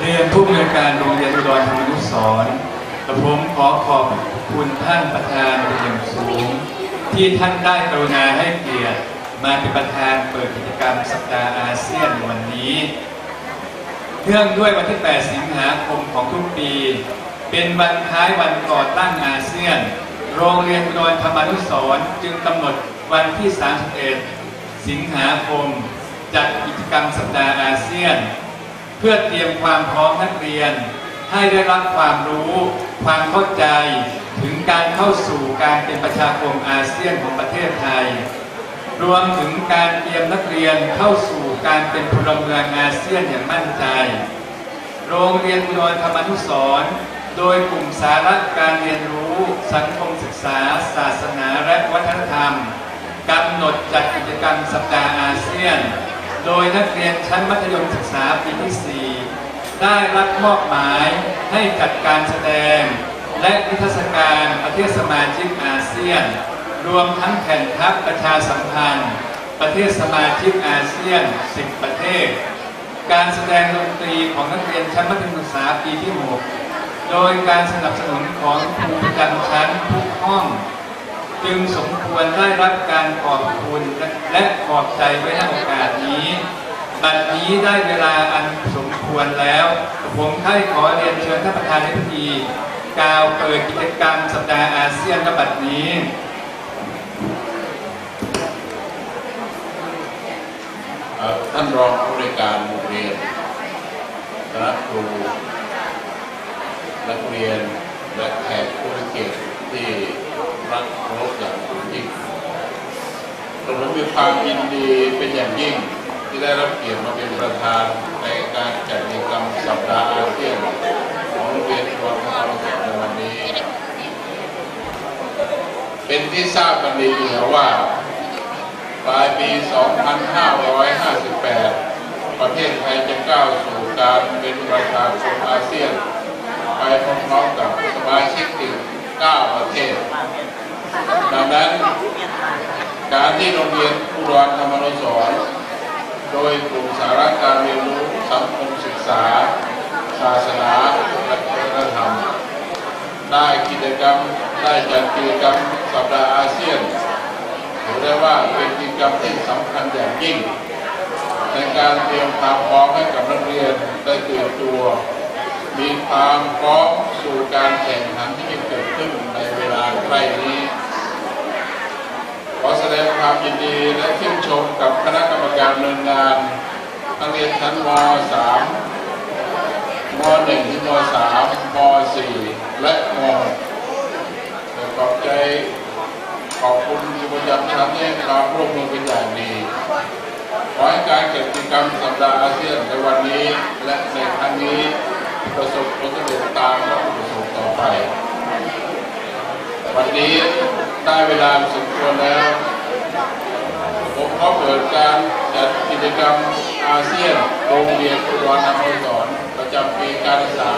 เรียนผู้อำนวยการโรงเรียนอุดรธรรมนุสรกระผมขอขอบคุณท่านประธานเป็นอย่างสูง ที่ท่านได้กรุณาให้เกียรติมาเป็นประธานเปิดกิจกรรมสัปดาห์อาเซียนวันนี้เนื่องด้วยวันที่ 8 สิงหาคมของทุกปี เป็นวันคล้ายวันก่อตั้งอาเซียน โรงเรียนอุดรธรรมานุสรจึงกำหนดวันที่ 31 สิงหาคม จัดกิจกรรมสัปดาห์อาเซียน เพื่อเตรียมความพร้อมนักเรียน ให้ได้รับความรู้ ความเข้าใจถึงการเข้าสู่การเป็นประชาคมอาเซียนของประเทศไทย รวมถึงการเตรียมนักเรียนเข้าสู่การเป็นพลเมืองอาเซียนอย่างมั่นใจ โรงเรียนอุดรธรรมนุสรโดยกลุ่มสาระการเรียนรู้ สังคมศึกษา ศาสนาและวัฒนธรรมกำหนดจัดกิจกรรมสัปดาห์อาเซียน โดยนักเรียนชั้นมัธยมศึกษาปีที่ 4 ได้รับมอบหมายให้จัดการแสดง และนิทรรศการประเทศสมาชิกอาเซียน รวมทั้งแผ่นทัพประชาสัมพันธ์ ประเทศสมาชิกอาเซียน 10 ประเทศ การแสดงดนตรีของนักเรียนชั้นมัธยมศึกษาปีที่ 6 โดยการสนับสนุนของครูประจำชั้นทุกห้อง จึงสมควรได้รับการขอบคุณและขอบใจไว้ในโอกาสนี้ บัดนี้ได้เวลาอันสมควรแล้ว ผมให้ขอเรียนเชิญท่านประธานในพิธีกล่าวเปิดกิจกรรมสัปดาห์อาเซียนบัดนี้ท่านรองผู้ในการโรงเรียนคณะครูนักเรียนและแขกผู้มีเกียรติที่รักเคารพอย่างสูงยิ่ง ผมมีความยินดีเป็นอย่างยิ่ง ที่ได้รับเกียรติมาเป็นประธานในการจัดกิจกรรมสัปดาห์อาเซียนของโรงเรียนอุดรธานีในวันนี้ เป็นที่ทราบกันดีอยู่แล้วว่าปลายปี 2558 ประเทศไทยจะก้าวสู่การเป็นประธานของอาเซียน ไปพร้อมๆกับสมาชิกอีก9ประเทศ ดังนั้น การที่โรงเรียนอุดรธรรมนุสรณ์โดยกลุ่มสาระการเรียนรู้สังคมศึกษา ศาสนาและวัฒนธรรม ได้กิจกรรมได้จัดกิจกรรมสัปดาห์อาเซียนถือได้ว่าเป็นกิจกรรมที่สำคัญอย่างยิ่ง ในการเตรียมความพร้อมให้กับนักเรียนได้เตรียมตัว มีความพร้อมสู่การแข่งขันที่จะเกิดขึ้นในเวลาใกล้นี้ ขอแสดงความ ยินดีและชื่นชมกับคณะกรรมการดำเนินงานนักเรียนชั้นม .3 ม .1 ถึงม .3 ม .4 และม .6 ขอบใจขอบคุณที่ประจำชั้นให้ความร่วมมือเป็นอย่างดีขอให้การจัดกิจกรรมสัปดาห์อาเซียนในวันนี้และในครั้งนี้ประสบผลสำเร็จตามวัตถุประสงค์ต่อไป วันนี้ได้เวลาสมควรแล้ว ผมขอเปิดการจัดกิจกรรมอาเซียนโรงเรียนอุดรธานีสอนประจำปีการศึกษา